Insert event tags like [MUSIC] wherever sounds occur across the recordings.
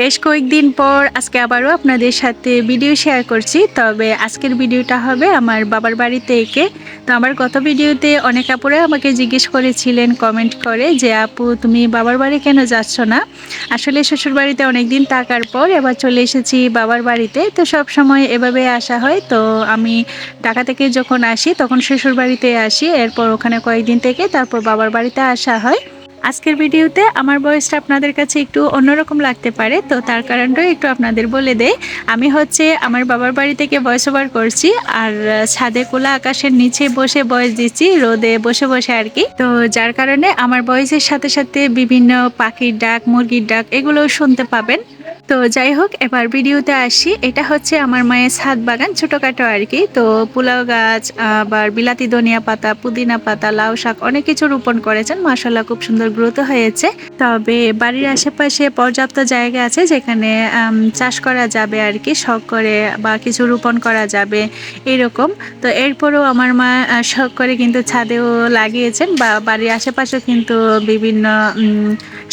বেশ কয়েকদিন পর আজকে আবারও আপনাদের সাথে ভিডিও শেয়ার করছি। তবে আজকের ভিডিওটা হবে আমার বাবার বাড়িতে একে তো আমার গত ভিডিওতে অনেক আপুরা আমাকে জিজ্ঞেস করেছিলেন কমেন্ট করে যে, আপু, তুমি বাবার বাড়ি কেন যাচ্ছ না? আসলে শ্বশুর বাড়িতে অনেকদিন থাকার পর এবার চলে এসেছি বাবার বাড়িতে। তো সব সময় এভাবে আসা হয়। তো আমি ঢাকা থেকে যখন আসি, তখন শ্বশুর বাড়িতে আসি। এরপর ওখানে কয়েকদিন থেকে তারপর বাবার বাড়িতে আসা হয়। আজকের ভিডিওতে আমার বয়সটা আপনাদের কাছে একটু অন্যরকম লাগতে পারে, তো তার কারণটাও একটু আপনাদের বলে দেয় আমি হচ্ছে আমার বাবার বাড়ি থেকে ভয়েস ওভার করছি, আর ছাদে কোলা আকাশের নিচে বসে বয়স দিচ্ছি, রোদে বসে বসে আর কি। তো যার কারণে আমার বয়সের সাথে সাথে বিভিন্ন পাখির ডাক, মুরগির ডাক এগুলো শুনতে পাবেন। তো যাই হোক, এবার ভিডিওতে আসি। এটা হচ্ছে আমার মায়ের ছাদ বাগান, ছোটোখাটো আর কি। তো পোলাও গাছ, আবার বিলাতি ধনিয়া পাতা, পুদিনা পাতা, লাউ শাক অনেক কিছু রোপণ করেছেন। মাসাল্লাহ খুব সুন্দর গ্রোথ হয়েছে। তবে বাড়ির আশেপাশে পর্যাপ্ত জায়গা আছে যেখানে চাষ করা যাবে আর কি, শখ করে বা কিছু রোপণ করা যাবে এরকম। তো এরপরও আমার মা শখ করে কিন্তু ছাদেও লাগিয়েছেন বা বাড়ির আশেপাশেও কিন্তু বিভিন্ন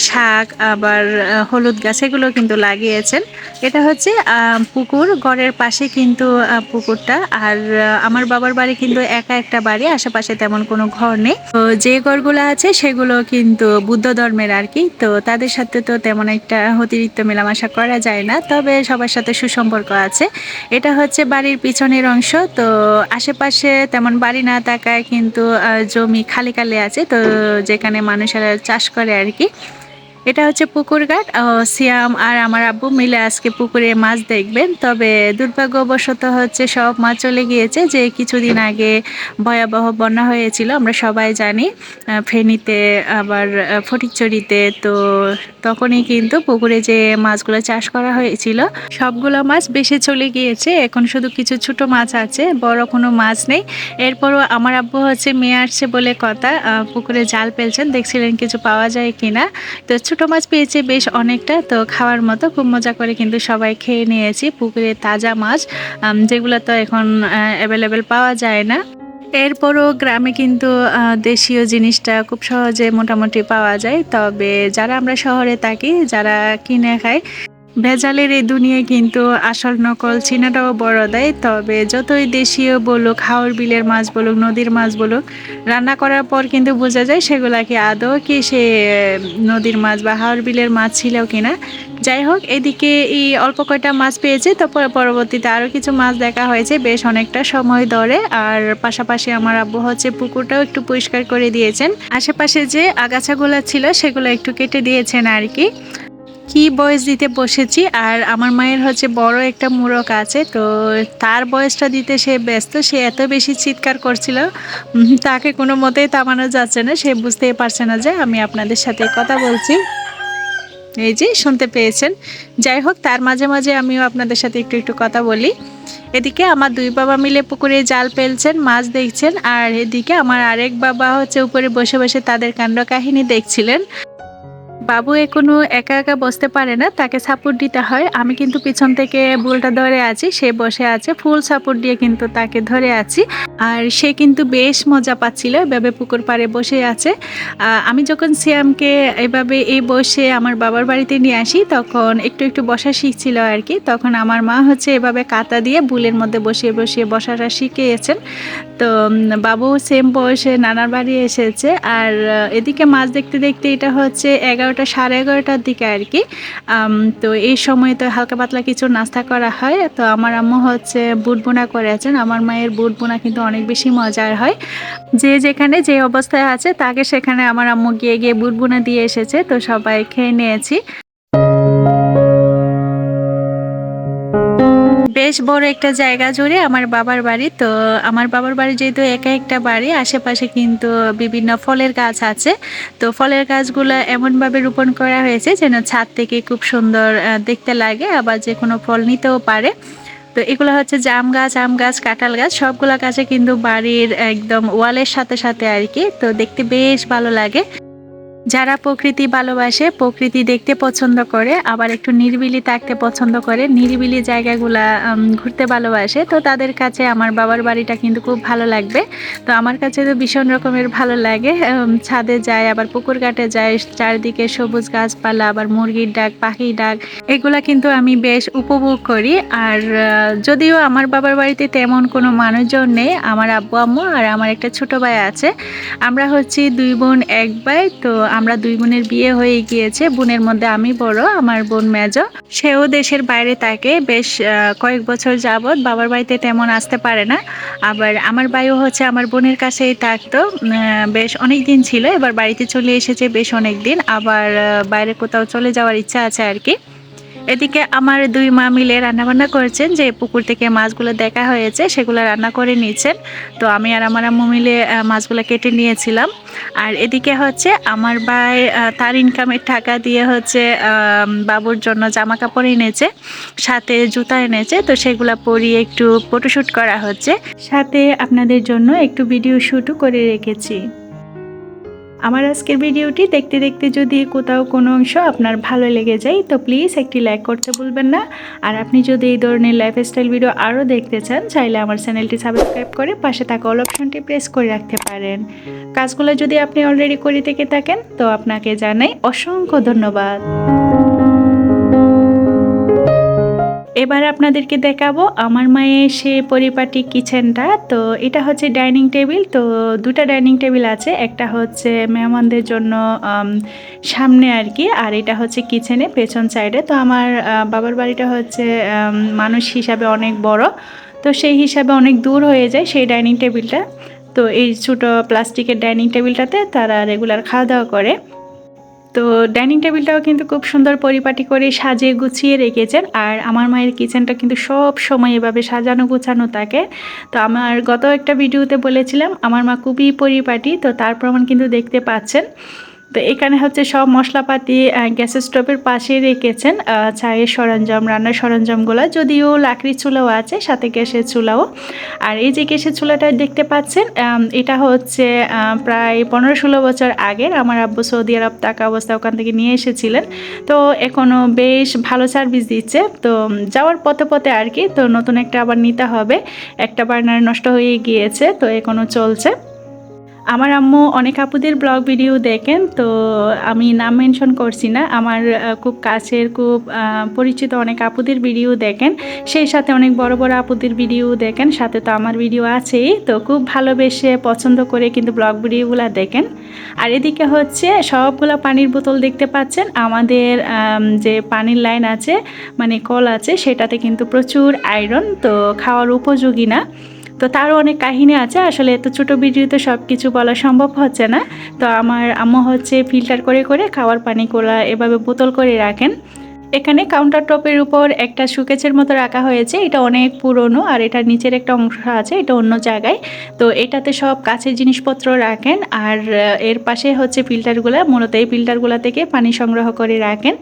শাক, আবার হলুদ গাছ, এগুলো কিন্তু লাগিয়েছেন এটা হচ্ছে পুকুর। ঘরের পাশে কিন্তু পুকুরটা। আর আমার বাবার বাড়ি কিন্তু একা একটা বাড়ি। আশেপাশে তেমন কোনো ঘর নেই। তো যে ঘরগুলো আছে, সেগুলো কিন্তু বুদ্ধ ধর্মের আর কি। তো তাদের সাথে তো তেমন একটা অতিরিক্ত মেলামেশা করা যায় না। তবে সবার সাথে সুসম্পর্ক আছে। এটা হচ্ছে বাড়ির পিছনের অংশ। তো আশেপাশে তেমন বাড়ি না থাকায় কিন্তু জমি খালি খালি আছে। তো যেখানে মানুষেরা চাষ করে আর কি। এটা হচ্ছে পুকুর ঘাট সিয়াম আর আমার আব্বু মিলে আজকে পুকুরে মাছ দেখবেন। তবে দুর্ভাগ্যবশত হচ্ছে সব মাছ চলে গিয়েছে যে কিছুদিন আগে ভয়াবহ বন্যা হয়েছিল, আমরা সবাই জানি। ফেনীতে আবার ফটিকচুরিতে তো তখনই কিন্তু পুকুরে যে মাছগুলো চাষ করা হয়েছিল, সবগুলো মাছ বেশি চলে গিয়েছে। এখন শুধু কিছু ছোট মাছ আছে, বড় কোনো মাছ নেই। এরপরও আমার আব্বু হচ্ছে মেয়ে আসছে বলে কথা। পুকুরে জাল ফেলছেন, দেখছিলেন কিছু পাওয়া যায় কিনা। তো মাছ পেয়েছে বেশ অনেকটা, তো খাওয়ার মতো খুব মজা করে কিন্তু সবাই খেয়ে নিয়েছি। পুকুরে তাজা মাছ যেগুলো তো এখন অ্যাভেলেবেল পাওয়া যায় না। এরপরও গ্রামে কিন্তু দেশীয় জিনিসটা খুব সহজে মোটামুটি পাওয়া যায়। তবে যারা আমরা শহরে থাকি, যারা কিনে খাই ভেজালের এই দুনিয়ায় কিন্তু আসল নকল চিনাটাও বড় দেয়। তবে যতই দেশীয় বলুক হাওড় বিলের মাছ বলুক, নদীর মাছ বলুক, রান্না করার পর কিন্তু বোঝা যায় সেগুলা কি আদৌ কি সে নদীর মাছ বা হাওড় বিলের মাছ ছিল কিনা। যাই হোক, এদিকে এই অল্প কয়টা মাছ পেয়েছে তারপর পরবর্তীতে আরও কিছু মাছ দেখা হয়েছে বেশ অনেকটা সময় ধরে। আর পাশাপাশি আমার আব্বু হচ্ছে পুকুরটাও একটু পরিষ্কার করে দিয়েছেন। আশেপাশে যে আগাছাগুলো ছিল, সেগুলো একটু কেটে দিয়েছেন আর কি। কি বয়স দিতে বসেছি, আর আমার মায়ের হচ্ছে বড় একটা মুরক আছে, তো তার বয়সটা দিতে সে ব্যস্ত, সে এত বেশি চিৎকার করছিল তাকে কোনো মতেই থামানো যাচ্ছে না, সে বুঝতেই পারছে না যে আমি আপনাদের সাথে কথা বলছি। এই যে, শুনতে পেয়েছেন? যাই হোক, তার মাঝে মাঝে আমিও আপনাদের সাথে একটু একটু কথা বলি। এদিকে আমার দুই বাবা মিলে পুকুরে জাল ফেলছেন, মাছ দেখছেন, আর এদিকে আমার আরেক বাবা হচ্ছে উপরে বসে বসে তাদের কাণ্ড কাহিনী দেখছিলেন। বাবু এখনও একা একা বসতে পারে না, তাকে সাপোর্ট দিতে হয়। আমি কিন্তু পিছন থেকে বুলটা ধরে আছি, সে বসে আছে ফুল সাপোর্ট দিয়ে কিন্তু তাকে ধরে আছি। আর সে কিন্তু বেশ মজা পাচ্ছিল, এভাবে পুকুর পাড়ে বসে আছে। আমি যখন সিয়ামকে এভাবে এই বসে আমার বাবার বাড়িতে নিয়ে আসি, তখন একটু একটু বসা শিখছিল আর কি। তখন আমার মা হচ্ছে এভাবে কাতা দিয়ে বুলের মধ্যে বসিয়ে বসিয়ে বসাটা শিখিয়েছেন। তো বাবু সেম বয়সে নানার বাড়ি এসেছে। আর এদিকে মাছ দেখতে দেখতে এটা হচ্ছে এগারোটা সাড়ে এগারোটার দিকে আর কি। তো এই সময় তো হালকা পাতলা কিছু নাস্তা করা হয়। তো আমার আম্মু হচ্ছে বুট বোনা করেছেন আমার মায়ের বুট বোনা কিন্তু অনেক বেশি মজার হয়। যে যেখানে যে অবস্থায় আছে, তাকে সেখানে আমার আম্মু গিয়ে গিয়ে বুট বোনা দিয়ে এসেছে। তো সবাই খেয়ে নিয়েছি। বেশ বড় একটা জায়গা জুড়ে আমার বাবার বাড়ি। তো আমার বাবার বাড়ি যেহেতু একা একটা বাড়ি, আশেপাশে কিন্তু বিভিন্ন ফলের গাছ আছে। তো ফলের গাছগুলো এমনভাবে রোপণ করা হয়েছে যেন ছাদ থেকে খুব সুন্দর দেখতে লাগে, আবার যে কোনো ফল নিতেও পারে। তো এগুলো হচ্ছে জাম গাছ, আম গাছ, কাঁঠাল গাছ, সবগুলো গাছে কিন্তু বাড়ির একদম ওয়ালের সাথে সাথে আর কি। তো দেখতে বেশ ভালো লাগে। যারা প্রকৃতি ভালোবাসে, প্রকৃতি দেখতে পছন্দ করে, আবার একটু নিরিবিলি থাকতে পছন্দ করে, নিরিবিলি জায়গাগুলা ঘুরতে ভালোবাসে, তো তাদের কাছে আমার বাবার বাড়িটা কিন্তু খুব ভালো লাগবে। তো আমার কাছে তো ভীষণ রকমের ভালো লাগে ছাদে যায়, আবার পুকুর ঘাটে যায়, চারদিকে সবুজ গাছপালা, আবার মুরগির ডাক, পাখির ডাক, এগুলা কিন্তু আমি বেশ উপভোগ করি। আর যদিও আমার বাবার বাড়িতে তেমন কোনো মানুষজন নেই, আমার আব্বু আম্মু আর আমার একটা ছোট ভাই আছে। আমরা হচ্ছি দুই বোন, এক ভাই, তো আমরা দুই বোনের বিয়ে হয়ে গিয়েছে। বোনের মধ্যে আমি বড়, আমার বোন মেজ। সেও দেশের বাইরে থাকে। বেশ কয়েক বছর যাবৎ বাবার বাড়িতে তেমন আসতে পারে না। আবার আমার ভাইও হচ্ছে আমার বোনের কাছেই থাকতো। বেশ অনেক দিন ছিল। এবার বাড়িতে চলে এসেছে বেশ অনেক দিন আবার বাইরে কোথাও চলে যাওয়ার ইচ্ছা আছে আর কি। এদিকে আমার দুই মা মিলে রান্নাবান্না করেছেন, যে পুকুর থেকে মাছগুলো দেখা হয়েছে, সেগুলো রান্না করে নিয়েছেন তো আমি আর আমার আম্মু মিলে মাছগুলো কেটে নিয়েছিলাম। আর এদিকে হচ্ছে আমার ভাই তার ইনকামের টাকা দিয়ে হচ্ছে বাবুর জন্য জামা কাপড় এনেছে, সাথে জুতা এনেছে, তো সেগুলো পরিয়ে একটু ফটোশ্যুট করা হচ্ছে। সাথে আপনাদের জন্য একটু ভিডিও শ্যুটও করে রেখেছি। আমার আজকের ভিডিওটি দেখতে দেখতে যদি কোথাও কোনো অংশ আপনার ভালো লেগে যায়, তো প্লিজ একটি লাইক করতে ভুলবেন না। আর আপনি যদি এই ধরনের লাইফস্টাইল ভিডিও আরও দেখতে চান, চাইলে আমার চ্যানেলটি সাবস্ক্রাইব করে পাশে থাকা অল অপশনটি প্রেস করে রাখতে পারেন। কাজগুলো যদি আপনি অলরেডি করে থেকে থাকেন, তো আপনাকে জানাই অসংখ্য ধন্যবাদ। এবার আপনাদেরকে দেখাবো, আমার মায়ের সে পরিপাটি কিচেনটা। তো এটা হচ্ছে ডাইনিং টেবিল, তো দুটা ডাইনিং টেবিল আছে। একটা হচ্ছে মেহমানদের জন্য সামনে আর কি আর এটা হচ্ছে কিচেনে পেছন সাইডে। তো আমার বাবার বাড়িটা হচ্ছে মানুষ হিসাবে অনেক বড়। তো সেই হিসাবে অনেক দূর হয়ে যায় সেই ডাইনিং টেবিলটা। তো এই ছোটো প্লাস্টিকের ডাইনিং টেবিলটাতে তারা রেগুলার খাওয়া দাওয়া করে। তো ডাইনিং টেবিলটাও কিন্তু খুব সুন্দর পরিপাটি করে সাজিয়ে গুছিয়ে রেখেছেন। আর আমার মায়ের কিচেনটা কিন্তু সব সময় এভাবে সাজানো গুছানো থাকে। তো আমার গত একটা ভিডিওতে বলেছিলাম, আমার মা খুবই পরিপাটি, তো তার প্রমাণ কিন্তু দেখতে পাচ্ছেন। তো এখানে হচ্ছে সব মশলাপাতি গ্যাসের স্টোভের পাশে রেখেছেন চায়ের সরঞ্জাম, রান্নার সরঞ্জামগুলো, যদিও লাকড়ির চুলাও আছে, সাথে গ্যাসের চুলাও। আর এই যে গ্যাসের চুলাটা দেখতে পাচ্ছেন এটা হচ্ছে প্রায় পনেরো ষোলো বছর আগের আমার আব্বু সৌদি আরব টাকা অবস্থা ওখান থেকে নিয়ে এসেছিলেন। তো এখনও বেশ ভালো সার্ভিস দিচ্ছে। তো যাওয়ার পথে পথে আর কি, তো নতুন একটা আবার নিতে হবে। একটা বার্নার নষ্ট হয়ে গিয়েছে, তো এখনও চলছে। আমার আম্মু অনেক আপুদের ব্লগ ভিডিও দেখেন, তো আমি নাম মেনশন করছি না। আমার খুব কাছের, খুব পরিচিত অনেক আপুদের ভিডিও দেখেন। সেই সাথে অনেক বড় বড় আপুদের ভিডিও দেখেন, সাথে তো আমার ভিডিও আছেই। তো খুব ভালোবেসে পছন্দ করে কিন্তু ব্লগ ভিডিওগুলো দেখেন। আর এদিকে হচ্ছে সবগুলো পানির বোতল দেখতে পাচ্ছেন। আমাদের যে পানির লাইন আছে মানে কল আছে, সেটাতে কিন্তু প্রচুর আয়রন, তো খাওয়ার উপযোগী না। তো তারও অনেক কাহিনী আছে। আসলে এত ছোট ভিডিওতে সব কিছু বলা সম্ভব হচ্ছে না। তো আমার আম্মা হচ্ছে ফিল্টার করে করে খাওয়ার পানি কোলা এভাবে বোতল করে রাখেন। এখানে কাউন্টার টপের উপর একটা সুকেচের মতো রাখা হয়েছে। এটা অনেক পুরনো আর এটার নিচের একটা অংশ আছে, এটা অন্য জায়গায়। তো এটাতে সব কাছের জিনিসপত্র রাখেন আর এর পাশে হচ্ছে ফিল্টারগুলো মূলত এই ফিল্টারগুলো থেকে পানি সংগ্রহ করে রাখেন।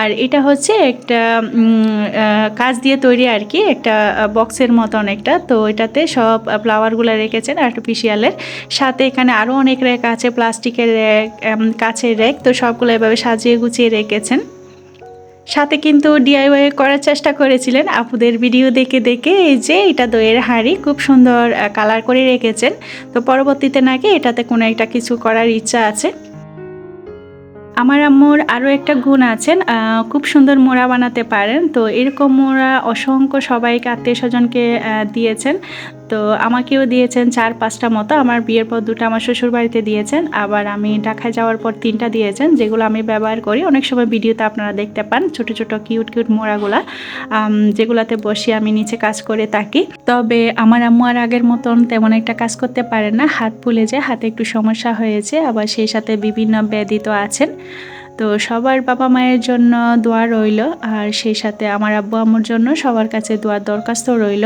আর এটা হচ্ছে একটা কাঁচ দিয়ে তৈরি আর কি, একটা বক্সের মতন একটা। তো এটাতে সব ফ্লাওয়ারগুলো রেখেছেন আর্টিফিশিয়ালের সাথে এখানে আরও অনেক র্যাক আছে প্লাস্টিকের র্যাক কাছের র্যাক তো সবগুলো এভাবে সাজিয়ে গুছিয়ে রেখেছেন। সাথে কিন্তু ডিআইওয়াই করার চেষ্টা করেছিলেন। আপুদের ভিডিও দেখে দেখে এই যে এটা দইয়ের হাঁড়ি খুব সুন্দর কালার করে রেখেছেন। তো পরবর্তীতে নাকি এটাতে কোনো একটা কিছু করার ইচ্ছা আছে। আমার আম্মুর আরও একটা গুণ আছেন খুব সুন্দর মোড়া বানাতে পারেন। তো এরকম মোড়া অসংখ্য সবাইকে, আত্মীয় স্বজনকে দিয়েছেন। তো আমাকেও দিয়েছেন চার, পাঁচটা মতো। আমার বিয়ের পর দুটো আমার শ্বশুর বাড়িতে দিয়েছেন। আবার আমি ঢাকায় যাওয়ার পর তিনটা দিয়েছেন, যেগুলো আমি ব্যবহার করি। অনেক সময় ভিডিওতে আপনারা দেখতে পান ছোট ছোট, কিউট কিউট মোড়াগুলা যেগুলাতে বসে আমি নিচে কাজ করে থাকি। তবে আমার আম্মু আর আগের মতন তেমন একটা কাজ করতে পারেন না। হাত ফুলে যায়, হাতে একটু সমস্যা হয়েছে, আবার সেই সাথে বিভিন্ন ব্যাধি তো আছেন। তো সবার বাবা মায়ের জন্য দোয়া রইল, আর সেই সাথে আমার আব্বু আম্মুর জন্য সবার কাছে দোয়ার দরখাস্ত রইল।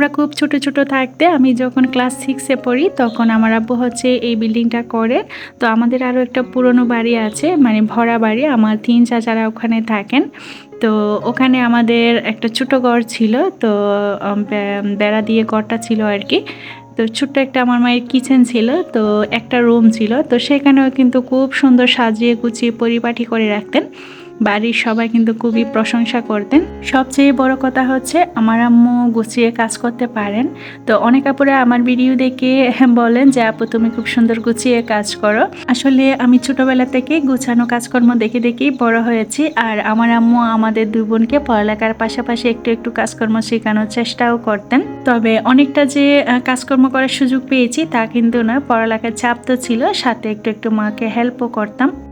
আমরা খুব ছোট ছোট থাকতে আমি যখন ক্লাস সিক্সে পড়ি, তখন আমার আব্বু হচ্ছে এই বিল্ডিংটা করে। তো আমাদের আরও একটা পুরনো বাড়ি আছে মানে ভরা বাড়ি, আমার তিন চাচারা ওখানে থাকেন। তো ওখানে আমাদের একটা ছোট ঘর ছিল, তো বেড়া দিয়ে ঘরটা ছিল আর কি। তো ছোট্ট একটা আমার মায়ের কিচেন ছিল, তো একটা রুম ছিল। তো সেখানেও কিন্তু খুব সুন্দর সাজিয়ে গুছিয়ে পরিপাটি করে রাখতেন। বাড়ির সবাই কিন্তু খুবই প্রশংসা করতেন। সবচেয়ে বড় কথা হচ্ছে আমার আম্মু গুছিয়ে কাজ করতে পারেন। তো অনেক আপুরা আমার ভিডিও দেখে [LAUGHS] বলেন যে, আপু, তুমি খুব সুন্দর গুছিয়ে কাজ করো। আসলে আমি ছোটবেলা থেকে গুছানো কাজকর্ম দেখে দেখেই বড় হয়েছি। আর আমার আম্মু আমাদের দুই বোনকে পড়ালেখার পাশাপাশি একটু একটু কাজকর্ম শেখানোর চেষ্টাও করতেন। তবে অনেকটা যে কাজকর্ম করার সুযোগ পেয়েছি তা কিন্তু না, পড়ালেখার চাপ তো ছিল, সাথে একটু একটু মাকে হেল্পও করতাম।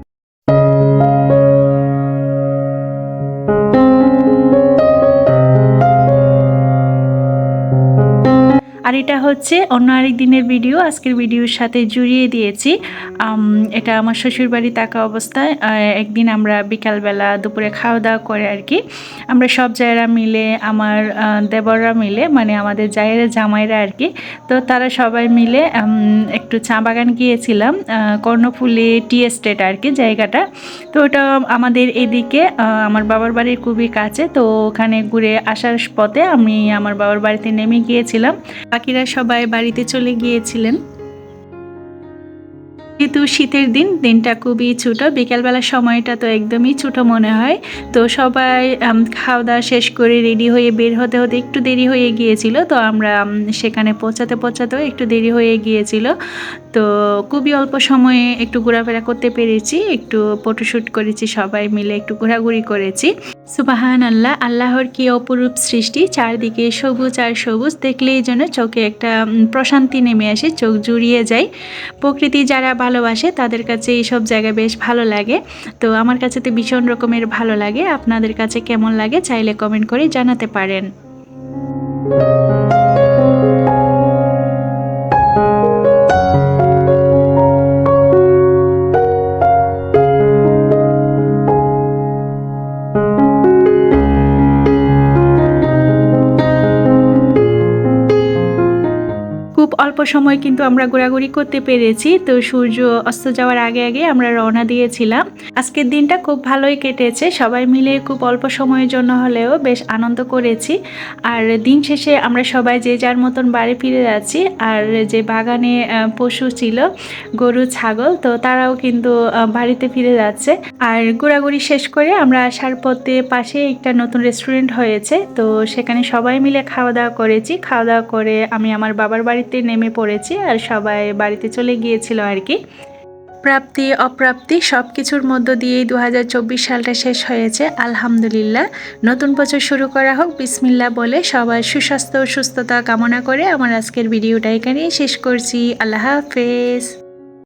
আর এটা হচ্ছে অন্য আরেক দিনের ভিডিও, আজকের ভিডিওর সাথে জুড়িয়ে দিয়েছি। এটা আমার শ্বশুর বাড়ি থাকা অবস্থায় একদিন আমরা বিকালবেলা দুপুরে খাওয়া দাওয়া করে আর কি, আমরা সব জায়গা মিলে, আমার দেবররা মিলে মানে আমাদের জায়েরা জামাইরা আর কি, তো তারা সবাই মিলে একটু চা বাগান গিয়েছিলাম কর্ণফুলি টি এস্টেট আর কি জায়গাটা, তো ওটা আমাদের এদিকে আমার বাবার বাড়ির খুবই কাছে, তো ওখানে ঘুরে আসার পথে আমি আমার বাবার বাড়িতে নেমে গিয়েছিলাম। বাকিরা সবাই বাড়িতে চলে গিয়েছিলেন। যেহেতু শীতের দিন, দিনটা খুবই ছোটো। বিকেলবেলার সময়টা তো একদমই ছোটো মনে হয়। তো সবাই খাওয়া দাওয়া শেষ করে রেডি হয়ে বের হতে হতে একটু দেরি হয়ে গিয়েছিল। তো আমরা সেখানে পৌঁছাতে পৌঁছাতেও একটু দেরি হয়ে গিয়েছিল। তো খুবই অল্প সময়ে একটু ঘোরাফেরা করতে পেরেছি। একটু ফটোশ্যুট করেছি সবাই মিলে, একটু ঘোরাঘুরি করেছি। সুবাহান আল্লাহ আল্লাহর কি অপরূপ সৃষ্টি? চারদিকে সবুজ আর সবুজ দেখলেই যেন চোখে একটা প্রশান্তি নেমে আসে, চোখ জুড়িয়ে যায়। প্রকৃতি যারা ভালোবাসে তাদের কাছে এইসব জায়গা বেশ ভালো লাগে। তো আমার কাছে তো ভীষণ রকমের ভালো লাগে। আপনাদের কাছে কেমন লাগে চাইলে কমেন্ট করে জানাতে পারেন। অল্প সময় কিন্তু আমরা ঘোরাঘুরি করতে পেরেছি। তো সূর্য অস্ত যাওয়ার আগে আগে আমরা রওনা দিয়েছিলাম। আজকের দিনটা খুব ভালোই কেটেছে। সবাই মিলে খুব অল্প সময়ের জন্য হলেও বেশ আনন্দ করেছি। আর দিন শেষে আমরা সবাই যে যার মতন বাড়ি ফিরে যাচ্ছি আর যে বাগানে পশু ছিল, গরু, ছাগল, তো তারাও কিন্তু বাড়িতে ফিরে যাচ্ছে। আর ঘোরাঘুরি শেষ করে আমরা আসার পথে পাশে একটা নতুন রেস্টুরেন্ট হয়েছে। তো সেখানে সবাই মিলে খাওয়া দাওয়া করেছি। খাওয়া দাওয়া করে আমি আমার বাবার বাড়িতে নেমে পড়েছি আর সবাই বাড়িতে চলে গিয়েছিল আর কি। প্রাপ্তি, অপ্রাপ্তি সব কিছুর মধ্য দিয়েই দু হাজার চব্বিশ সালটা শেষ হয়েছে। আলহামদুলিল্লাহ। নতুন বছর শুরু করা হোক বিসমিল্লা বলে সবার সুস্বাস্থ্য, সুস্থতা কামনা করে আমার আজকের ভিডিওটা এখানেই শেষ করছি। আল্লাহ হাফেজ।